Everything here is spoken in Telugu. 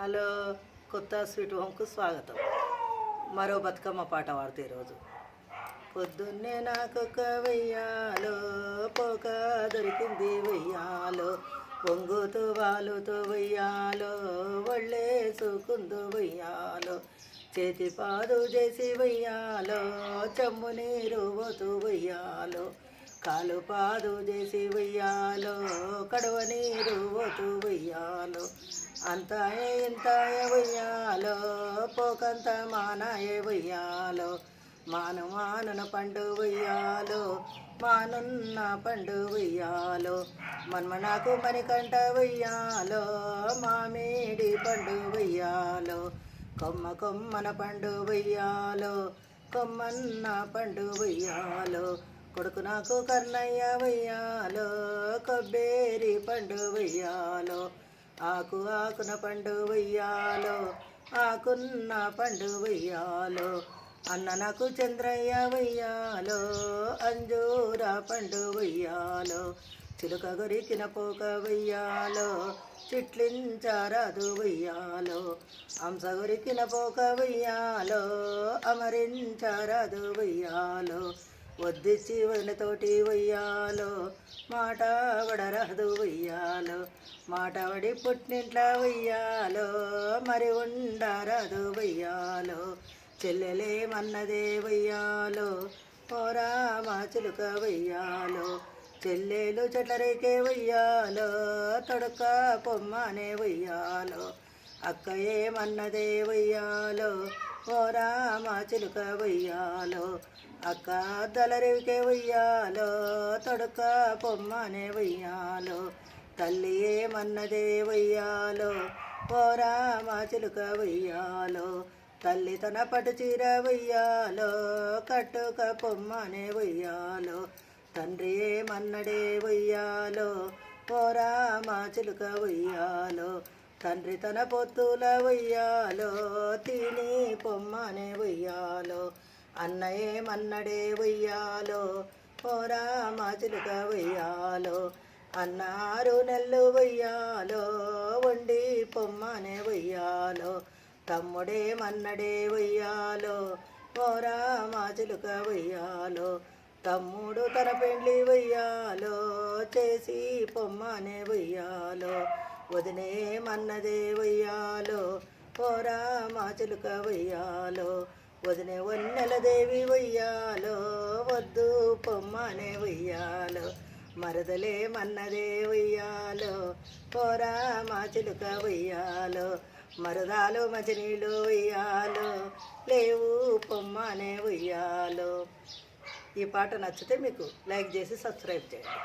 హలో కొత్త స్వీట్ హోమ్కు స్వాగతం. మరో బతుకమ్మ పాట పాడుతూ ఈరోజు పొద్దున్నే నాకొక వెయ్యాలో పోక దొరికింది వెయ్యాలో. పొంగుతూ వాలుతూ వెయ్యాలో ఒళ్ళేసుకుందు వెయ్యాలో. చేతి పాదు చేసి వెయ్యాలో చెమ్ము నీరు పోతూ వెయ్యాలో. కాలు పాదు చేసి వెయ్యాలో కడవ నీరు పోతూ వెయ్యాలో. అంతాయే ఇంతాయ ఉయ్యాలో పోకంత మానాయ ఉయ్యాలో మాను మానున పండు వెయ్యాలో మానున్న పండు ఉయ్యాలో మన్మనాకు మణికంట వెయ్యాలో మామిడి పండు ఉయ్యాలో కొమ్మ కొమ్మన పండు వెయ్యాలో కొమ్మన్న పండు ఉయ్యాలో కొడుకు నాకు కన్నయ్య వయ్యాలో కొబ్బేరి పండు వయ్యాలో ఆకు ఆకున పండు వయ్యాలో ఆకున్న పండు వయ్యాలో అన్న నాకు చంద్రయ్య వయ్యాలో అంజూర పండు వయ్యాలో చిలుక గొరికిన పోక వయ్యాలో చిట్లించారాదు వయ్యాలో హంస గొరికిన పోక వయ్యాలో అమరించారాదు వయ్యాలో వద్దిచ్చి వదినతోటి వెయ్యాలో మాట వడరాదు వయ్యాలో మాట వడి పుట్టింట్ల వెయ్యాలో మరి ఉండరాదు వెయ్యాలో చెల్లెలేమన్నదే వెయ్యాలో పోరా మా చిలుక వెయ్యాలో చెల్లెలు చెట్లరేకే వయ్యాలో తొడక పొమ్మనే వయ్యాలో అక్క ఏమన్నదే వెయ్యాలో పోరా మా చిలుక వెయ్యాలో అక్క దళరికే వయ్యాలో తొడక పొమ్మనే వయ్యాలో తల్లి ఏమన్నదే వయ్యాలో ఓరా మా చిలుక వెయ్యాలో తల్లి తన పట్టు చీర వయ్యాలో కట్టుక పొమ్మనే వయ్యాలో తండ్రి ఏమన్నడే వయ్యాలో పోరా మా చిలుక వయ్యాలో తండ్రి తన పొత్తుల వెయ్యాలో తిని పొమ్మనే ఉయ్యాలో అన్నయేమన్నడే ఉయ్యాలో పోరా మా చిలుక వెయ్యాలో అన్నారు నెల్లు ఉయ్యాలో వండి పొమ్మనే తమ్ముడే తమ్ముడేమన్నడే ఉయ్యాలో పోరా మా చిలుక తమ్ముడు తన పెండ్లి వెయ్యాలో చేసి పొమ్మనే వెయ్యాలో వదినేమన్నదే వెయ్యాలో పోరా మా చిలుక వెయ్యాలో వదినే వన్నెల దేవి వెయ్యాలో వద్దు పొమ్మనే వయ్యాలో మరదలే మన్నదే వయ్యాలో పోరా మా చిలుక మరదాలు మంచినీళ్ళు వయ్యాలో లేవు పొమ్మనే వయ్యాలో. ఈ పాట నచ్చితే మీకు లైక్ చేసి సబ్స్క్రైబ్ చేయండి.